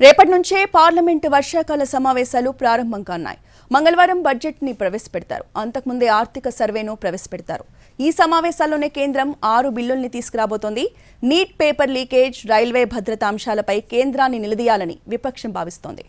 రేపటి నుంచే పార్లమెంటు వర్షాకాల సమావేశాలు ప్రారంభం కానున్నాయి. మంగళవారం బడ్జెట్ని ప్రవేశపెడతారు. అంతకుముందే ఆర్థిక సర్వేను ప్రవేశపెడతారు. ఈ సమావేశాల్లోనే కేంద్రం ఆరు బిల్లుల్ని తీసుకురాబోతోంది. నీట్ పేపర్ లీకేజ్ రైల్వే భద్రత అంశాలపై కేంద్రాన్ని నిలదీయాలని విపక్షం భావిస్తోంది.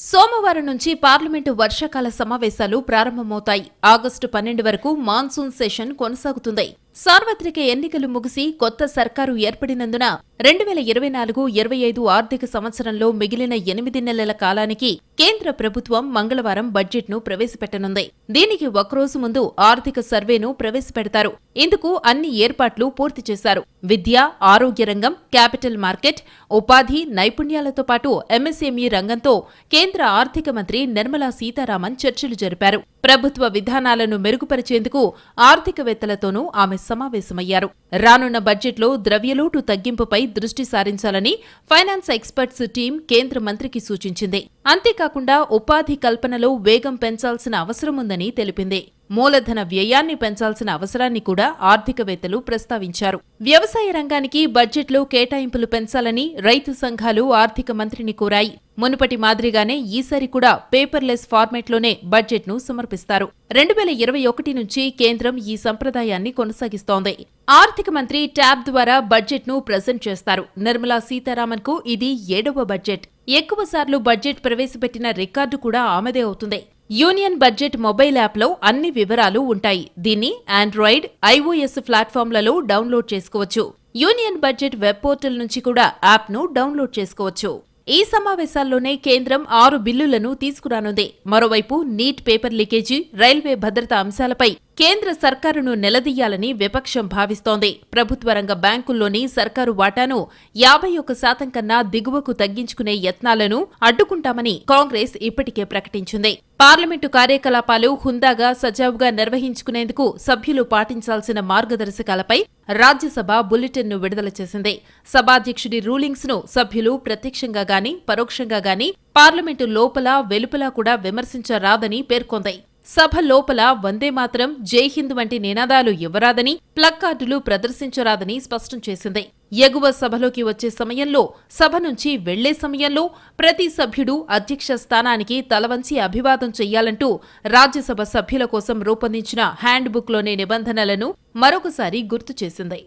సోమవారం నుంచి పార్లమెంటు వర్షాకాల సమావేశాలు ప్రారంభమవుతాయి. ఆగస్టు పన్నెండు వరకు మాన్సూన్ సెషన్ కొనసాగుతుంది. సార్వత్రిక ఎన్నికలు ముగిసి కొత్త సర్కారు ఏర్పడినందున రెండు వేల ఇరవై నాలుగు ఇరవై ఐదు ఆర్థిక సంవత్సరంలో మిగిలిన ఎనిమిది నెలల కాలానికి కేంద్ర ప్రభుత్వం మంగళవారం బడ్జెట్ను ప్రవేశపెట్టనుంది. దీనికి ఒకరోజు ముందు ఆర్థిక సర్వేను ప్రవేశపెడతారు. ఇందుకు అన్ని ఏర్పాట్లు పూర్తి చేశారు. విద్య ఆరోగ్య రంగం క్యాపిటల్ మార్కెట్ ఉపాధి నైపుణ్యాలతో పాటు ఎంఎస్ఎంఈ రంగంతో కేంద్ర ఆర్థిక మంత్రి నిర్మలా సీతారామన్ చర్చలు జరిపారు. ప్రభుత్వ విధానాలను మెరుగుపరిచేందుకు ఆర్థికవేత్తలతోనూ ఆమె సమావేశమయ్యారు. రానున్న బడ్జెట్లో ద్రవ్యలోటు తగ్గింపుపై దృష్టి సారించాలని ఫైనాన్స్ ఎక్స్పర్ట్స్ టీం కేంద్ర మంత్రికి సూచించింది. అంతేకాకుండా ఉపాధి కల్పనలో వేగం పెంచాల్సిన అవసరముందని తెలిపింది. మూలధన వ్యయాన్ని పెంచాల్సిన అవసరాన్ని కూడా ఆర్థికవేత్తలు ప్రస్తావించారు. వ్యవసాయ రంగానికి బడ్జెట్లో కేటాయింపులు పెంచాలని రైతు సంఘాలు ఆర్థిక మంత్రిని కోరాయి. మునుపటి మాదిరిగానే ఈసారి కూడా పేపర్లెస్ ఫార్మేట్లోనే బడ్జెట్ను సమర్పిస్తారు. రెండు వేల ఇరవై ఒకటి నుంచి కేంద్రం ఈ సంప్రదాయాన్ని కొనసాగిస్తోంది. ఆర్థిక మంత్రి ట్యాబ్ ద్వారా బడ్జెట్ను ప్రజెంట్ చేస్తారు. నిర్మలా సీతారామన్కు ఇది ఏడవ బడ్జెట్. ఎక్కువ సార్లు బడ్జెట్ ప్రవేశపెట్టిన రికార్డు కూడా ఆమెదే అవుతుంది. యూనియన్ బడ్జెట్ మొబైల్ యాప్లో అన్ని వివరాలు ఉంటాయి. దీన్ని ఆండ్రాయిడ్ ఐఓఎస్ ప్లాట్ఫామ్లలో డౌన్లోడ్ చేసుకోవచ్చు. యూనియన్ బడ్జెట్ వెబ్ పోర్టల్ నుంచి కూడా యాప్ను డౌన్లోడ్ చేసుకోవచ్చు. ఈ సమావేశాల్లోనే కేంద్రం ఆరు బిల్లులను తీసుకురానుంది. మరోవైపు నీట్ పేపర్ లీకేజీ రైల్వే భద్రతా అంశాలపై కేంద్ర సర్కారును నిలదీయాలని విపక్షం భావిస్తోంది. ప్రభుత్వ రంగ బ్యాంకుల్లోని సర్కారు వాటాను యాభై ఒక్క శాతం కన్నా దిగువకు తగ్గించుకునే యత్నాలను అడ్డుకుంటామని కాంగ్రెస్ ఇప్పటికే ప్రకటించింది. పార్లమెంటు కార్యకలాపాలు హుందాగా సజావుగా నిర్వహించుకునేందుకు సభ్యులు పాటించాల్సిన మార్గదర్శకాలపై రాజ్యసభ బులెటిన్ను విడుదల చేసింది. సభాధ్యక్షుడి రూలింగ్స్ను సభ్యులు ప్రత్యక్షంగా గాని పరోక్షంగా గాని పార్లమెంటు లోపల వెలుపల కూడా విమర్శించరాదని పేర్కొంది. సభ లోపల వందే మాత్రం జై హింద్ వంటి నినాదాలు ఇవ్వరాదని ప్లక్కార్డులు ప్రదర్శించరాదని స్పష్టం చేసింది. ఎగువ సభలోకి వచ్చే సమయంలో సభ నుంచి వెళ్ళే సమయంలో ప్రతి సభ్యుడు అధ్యక్ష స్థానానికి తలవంచి అభివాదం చెయ్యాలంటూ రాజ్యసభ సభ్యుల కోసం రూపొందించిన హ్యాండ్ బుక్లోని నిబంధనలను మరొకసారి గుర్తు చేసింది.